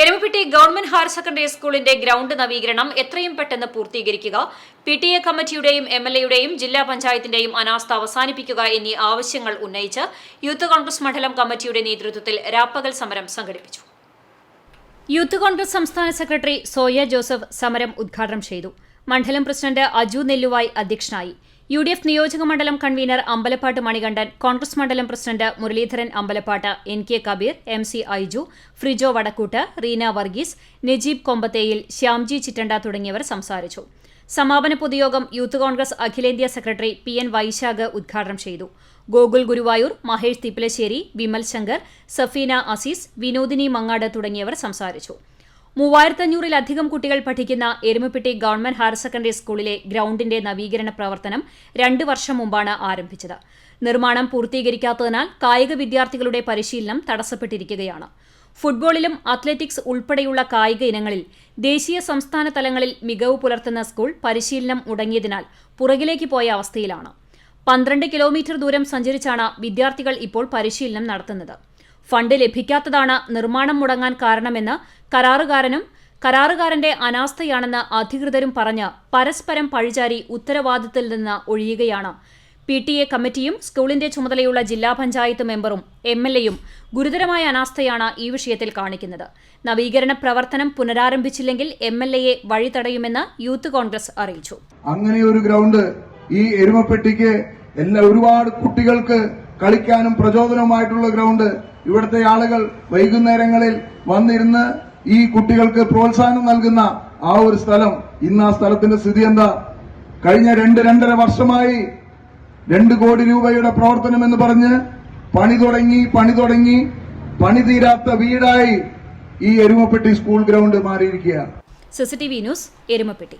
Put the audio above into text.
Erumapetty government higher secondary സ്കൂളിന്റെ ground നവീകരണം എത്രയും പെട്ടെന്ന് പൂർത്തീകരിക്കുക പി ടി എ കമ്മിറ്റിയുടെയും എം എൽ എയുടെയും ജില്ലാ പഞ്ചായത്തിന്റെയും അനാസ്ഥ അവസാനിപ്പിക്കുക എന്നീ ആവശ്യങ്ങൾ ഉന്നയിച്ച് യൂത്ത് കോൺഗ്രസ് മണ്ഡലം കമ്മിറ്റിയുടെ നേതൃത്വത്തിൽ രാപ്പകൽ സമരം സംഘടിപ്പിച്ചു. യൂത്ത് കോൺഗ്രസ് സംസ്ഥാന സെക്രട്ടറി സോയ ജോസഫ് സമരം ഉദ്ഘാടനം ചെയ്തു. മണ്ഡലം പ്രസിഡന്റ് അജു നെല്ലുവായി അധ്യക്ഷനായി. യു ഡി എഫ് നിയോജക മണ്ഡലം കൺവീനർ അമ്പലപ്പാട്ട് മണികണ്ഠൻ കോൺഗ്രസ് മണ്ഡലം president Muraleedharan Ambalappatt N K Kabeer M C Aiju Frijo Vadakkoot Reena Varghese Najeeb Kombatheyil Shyamji Chittanda തുടങ്ങിയവർ സംസാരിച്ചു. സമാപന പൊതുയോഗം യൂത്ത് കോൺഗ്രസ് അഖിലേന്ത്യാ സെക്രട്ടറി പി എൻ വൈശാഖ് ഉദ്ഘാടനം ചെയ്തു. ഗോകുൽ ഗുരുവായൂർ മഹേഷ് തിപ്പലശ്ശേരി വിമൽ ശങ്കർ സഫീന അസീസ് വിനോദിനി മങ്ങാട് തുടങ്ങിയവർ സംസാരിച്ചു. മൂവായിരത്തഞ്ഞൂറിലധികം കുട്ടികൾ പഠിക്കുന്ന എരുമപ്പെട്ടി ഗവൺമെന്റ് ഹയർ സെക്കൻഡറി സ്കൂളിലെ ഗ്രൌണ്ടിന്റെ നവീകരണ പ്രവർത്തനം രണ്ട് വർഷം മുമ്പാണ് ആരംഭിച്ചത്. നിർമ്മാണം പൂർത്തീകരിക്കാത്തതിനാൽ കായിക വിദ്യാർത്ഥികളുടെ പരിശീലനം തടസ്സപ്പെട്ടിരിക്കുകയാണ്. ഫുട്ബോളിലും അത്ലറ്റിക്സ് ഉൾപ്പെടെയുള്ള കായിക ഇനങ്ങളിൽ ദേശീയ സംസ്ഥാന തലങ്ങളിൽ മികവ് പുലർത്തുന്ന സ്കൂൾ പരിശീലനം മുടങ്ങിയതിനാൽ പുറകിലേക്ക് പോയ അവസ്ഥയിലാണ്. പന്ത്രണ്ട് കിലോമീറ്റർ ദൂരം സഞ്ചരിച്ചാണ് വിദ്യാർത്ഥികൾ ഇപ്പോൾ പരിശീലനം നടത്തുന്നത്. ഫണ്ട് ലഭിക്കാത്തതാണ് നിർമ്മാണം മുടങ്ങാൻ കാരണമെന്ന് കരാറുകാരനും കരാറുകാരന്റെ അനാസ്ഥയാണെന്ന് അധികൃതരും പറഞ്ഞ് പരസ്പരം പഴിചാരി ഉത്തരവാദിത്തത്തിൽ നിന്ന് ഒഴിയുകയാണ്. പി ടി എ കമ്മിറ്റിയും സ്കൂളിന്റെ ചുമതലയുള്ള ജില്ലാ പഞ്ചായത്ത് മെമ്പറും എം എൽ എയും ഗുരുതരമായ അനാസ്ഥയാണ് ഈ വിഷയത്തിൽ കാണിക്കുന്നത്. നവീകരണ പ്രവർത്തനം പുനരാരംഭിച്ചില്ലെങ്കിൽ എം എൽ എയെ വഴി തടയുമെന്ന് യൂത്ത് കോൺഗ്രസ് അറിയിച്ചു. അങ്ങനെ ഒരു ഗ്രൗണ്ട് ഈ എരുമപ്പെട്ടിക്ക് എല്ലാ ഒരുപാട് കുട്ടികൾക്ക് കളിക്കാനും പ്രചോദനവുമായിട്ടുള്ള ഗ്രൗണ്ട് ഇവിടുത്തെ ആളുകൾ വൈകുന്നേരങ്ങളിൽ വന്നിരുന്ന് ഈ കുട്ടികൾക്ക് പ്രോത്സാഹനം നൽകുന്ന ആ ഒരു സ്ഥലം. ഇന്ന് ആ സ്ഥലത്തിന്റെ സ്ഥിതി എന്താ? കഴിഞ്ഞ രണ്ട് രണ്ടര വർഷമായി രണ്ട് കോടി രൂപയുടെ പ്രവർത്തനം എന്ന് പറഞ്ഞ് പണി തുടങ്ങി പണി തുടങ്ങി പണി തീരാത്ത വീടായി ഈ എരുമപ്പെട്ടി സ്കൂൾ ഗ്രൗണ്ട് മാറിയിരിക്കുകയാണ്. CCTV news Erumappetty.